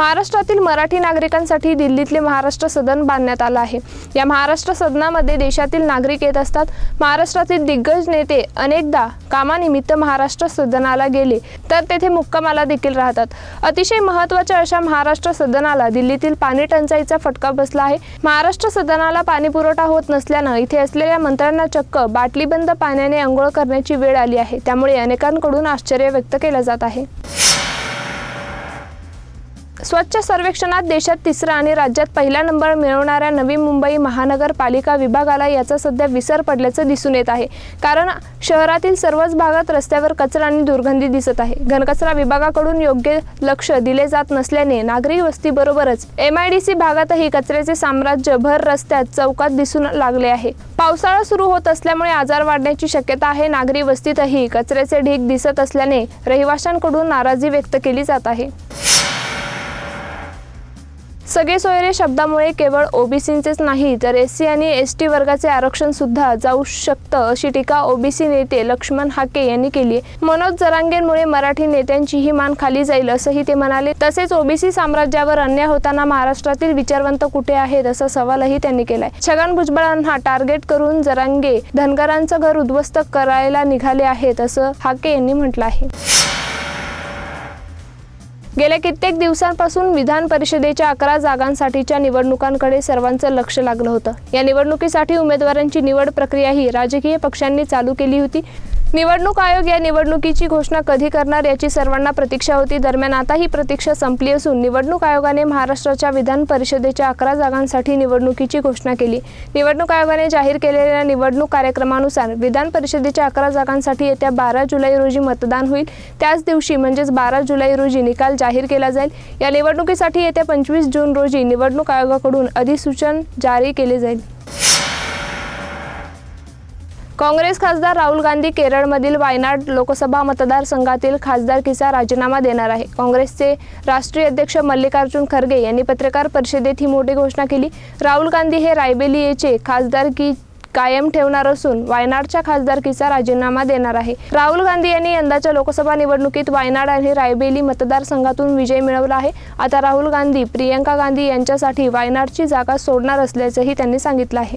महाराष्ट्रातील मराठी नागरिकांसाठी दिल्लीतले महाराष्ट्र सदन बांधण्यात आलं आहे. या महाराष्ट्र सदनामध्ये देशातील नागरिक येत असतात. महाराष्ट्रातील दिग्गज नेते अनेकदा कामानिमित्त महाराष्ट्र सदनाला गेले तर तेथे मुक्कामाला देखील राहतात. अतिशय महत्त्वाच्या अशा महाराष्ट्र सदनाला दिल्लीतील पाणी टंचाईचा फटका बसला आहे. महाराष्ट्र सदनाला पाणी पुरवठा होत नसल्यानं इथे असलेल्या मंत्र्यांना चक्क बाटलीबंद पाण्याने आंघोळ करण्याची वेळ आली आहे. त्यामुळे अनेकांकडून आश्चर्य व्यक्त केलं जात आहे. स्वच्छ सर्वेक्षणात देशात तिसरा आणि राज्यात पहिला नंबर मिळवणाऱ्या नवी मुंबई महानगरपालिका विभागाला याचा सध्या विसर पडल्याचं दिसून येत आहे. कारण शहरातील सर्वच भागात रस्त्यावर कचरा आणि दुर्गंधी दिसत आहे. घनकचरा विभागाकडून योग्य लक्ष दिले जात नसल्याने नागरी वस्तीबरोबरच एम आय डी सी भागातही कचऱ्याचे साम्राज्य भर रस्त्यात चौकात दिसून लागले आहे. पावसाळा सुरू होत असल्यामुळे आजार वाढण्याची शक्यता आहे. नागरी वस्तीतही कचऱ्याचे ढीग दिसत असल्याने रहिवाशांकडून नाराजी व्यक्त केली जात आहे. सगळे सोयरे शब्दामुळे केवळ ओबीसींचेच नाही तर एस सी आणि एस टी वर्गाचे आरक्षण सुद्धा जाऊ शकतं अशी टीका ओबीसी नेते लक्ष्मण हाके यांनी केली आहे. मनोज जरांगेंमुळे मराठी नेत्यांचीही मान खाली जाईल असंही ते म्हणाले. तसेच ओबीसी साम्राज्यावर अन्याय होताना महाराष्ट्रातील विचारवंत कुठे आहेत असा सवालही त्यांनी केलाय. छगन भुजबळांना टार्गेट करून जरांगे धनगरांचं घर उद्ध्वस्त करायला निघाले आहेत असं हाके यांनी म्हटलं आहे. गेल्या कित्येक दिवसांपासून विधान परिषदेच्या अकरा जागांसाठीच्या निवडणुकांकडे सर्वांचं लक्ष लागलं होतं. या निवडणुकीसाठी उमेदवारांची निवड प्रक्रियाही राजकीय पक्षांनी चालू केली होती. निवडणूक आयोग या निवडणुकीची घोषणा कधी करणार याची सर्वांना प्रतीक्षा होती. दरम्यान आता ही प्रतीक्षा संपली असून निवडणूक आयोगाने महाराष्ट्राच्या विधान परिषदेच्या अकरा जागांसाठी निवडणुकीची घोषणा केली. निवडणूक आयोगाने जाहीर केलेल्या निवडणूक कार्यक्रमानुसार विधान परिषदेच्या अकरा जागांसाठी येत्या बारा जुलै रोजी मतदान होईल. त्याच दिवशी म्हणजेच बारा जुलै रोजी निकाल जाहीर केला जाईल. या निवडणुकीसाठी येत्या पंचवीस जून रोजी निवडणूक आयोगाकडून अधिसूचन जारी केले जाईल. काँग्रेस खासदार राहुल गांधी केरळमधील वायनाड लोकसभा मतदारसंघातील खासदारकीचा राजीनामा देणार आहे. काँग्रेसचे राष्ट्रीय अध्यक्ष मल्लिकार्जुन खरगे यांनी पत्रकार परिषदेत ही मोठी घोषणा केली. राहुल गांधी हे रायबेलियेचे खासदारकी कायम ठेवणार असून वायनाडच्या खासदारकीचा राजीनामा देणार आहे. राहुल गांधी यांनी यंदाच्या लोकसभा निवडणुकीत वायनाड आणि रायबेली मतदारसंघातून विजय मिळवला आहे. आता राहुल गांधी प्रियंका गांधी यांच्यासाठी वायनाडची जागा सोडणार असल्याचंही त्यांनी सांगितलं आहे.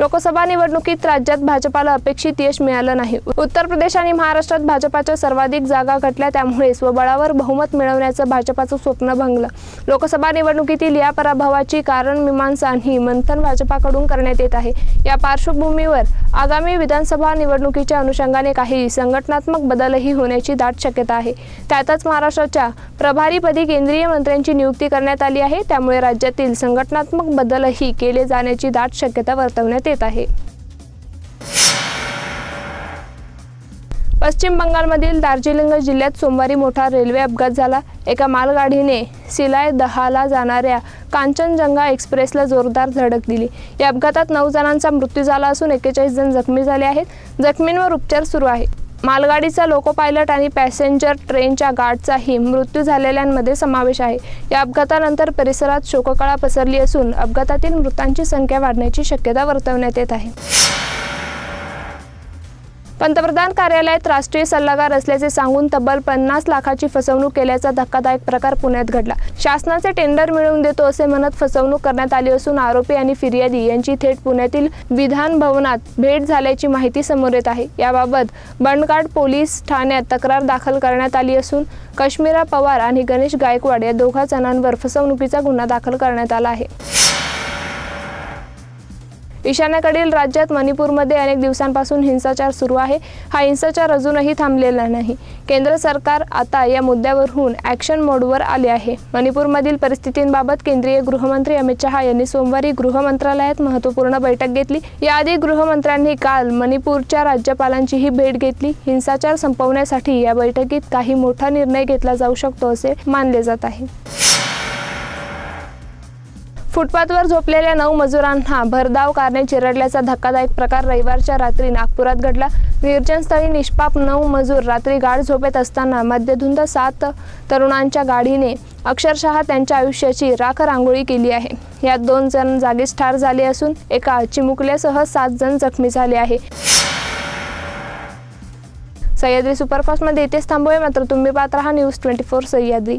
लोकसभा निवडणुकीत राज्यात भाजपाला अपेक्षित यश मिळालं नाही. उत्तर प्रदेश आणि महाराष्ट्रात भाजपाच्या सर्वाधिक जागा घटल्या त्यामुळे स्वबळावर बहुमत मिळवण्याचं भाजपाचं स्वप्न भंगलं. लोकसभा निवडणुकीतील या पराभवाची कारण मीमांसा आणि मंथन भाजपाकडून करण्यात येत आहे. या पार्श्वभूमीवर आगामी विधानसभा निवडणुकीच्या अनुषंगाने काही संघटनात्मक बदलही होण्याची दाट शक्यता आहे. त्यातच महाराष्ट्राच्या प्रभारीपदी केंद्रीय मंत्र्यांची नियुक्ती करण्यात आली आहे. त्यामुळे राज्यातील संघटनात्मक बदलही केले जाण्याची दाट शक्यता वर्तवण्यात येत आहे. पश्चिम बंगालमधील दार्जिलिंग जिल्ह्यात सोमवारी मोठा रेल्वे अपघात झाला. एका मालगाडीने सिलाय दहाला जाणाऱ्या कांचनजंगा एक्सप्रेसला जोरदार धडक दिली. या अपघातात नऊ जणांचा मृत्यू झाला असून एक्केचाळीस जण जखमी झाले आहेत. जखमींवर उपचार सुरू आहे मालगाडीचा लोको पायलट आणि पॅसेंजर ट्रेनच्या गार्डचाही मृत्यू झालेल्यांमध्ये समावेश आहे. या अपघातानंतर परिसरात शोककळा पसरली असून अपघातातील मृतांची संख्या वाढण्याची शक्यता वर्तवण्यात येत आहे. पंतप्रधान कार्यालयात राष्ट्रीय सल्लागार असल्याचे सांगून तब्बल पन्नास लाखाची फसवणूक केल्याचा धक्कादायक प्रकार पुण्यात घडला. शासनाचे टेंडर मिळवून देतो असे म्हणत फसवणूक करण्यात आली असून आरोपी आणि फिर्यादी यांची थेट पुण्यातील विधान भवनात भेट झाल्याची माहिती समोर येत आहे. याबाबत बंडघाट पोलीस ठाण्यात तक्रार दाखल करण्यात आली असून काश्मीरा पवार आणि गणेश गायकवाड या दोघा जणांवर फसवणुकीचा गुन्हा दाखल करण्यात आला आहे. ईशान्येकडील राज्यात मणिपूरमध्ये अनेक दिवसांपासून हिंसाचार सुरू आहे. हा हिंसाचार अजूनही थांबलेला नाही. केंद्र सरकार आता या मुद्द्यावरून ॲक्शन मोडवर आले आहे. मणिपूरमधील परिस्थितींबाबत केंद्रीय गृहमंत्री अमित शहा यांनी सोमवारी गृह मंत्रालयात महत्त्वपूर्ण बैठक घेतली. याआधी गृहमंत्र्यांनी काल मणिपूरच्या राज्यपालांचीही भेट घेतली. हिंसाचार संपवण्यासाठी या बैठकीत काही मोठा निर्णय घेतला जाऊ शकतो असे मानले जात आहे. फुटपाथवर झोपलेल्या नऊ मजुरांना भरधाव कारने चिरडल्याचा धक्कादायक प्रकार रविवारच्या रात्री नागपुरात घडला. निर्जनस्थळी निष्पाप नऊ मजूर रात्री गाढ झोपेत असताना मध्यधुंद सात तरुणांच्या गाडीने अक्षरशः त्यांच्या आयुष्याची राख रांगोळी केली आहे. यात दोन जण जागीच ठार झाले असून एका चिमुकल्यासह सात जण जखमी झाले आहे. सह्याद्री सुपरफास्टमध्ये इथेच थांबूया. मात्र तुम्ही पाहत राहा न्यूज ट्वेंटी फोर सह्याद्री.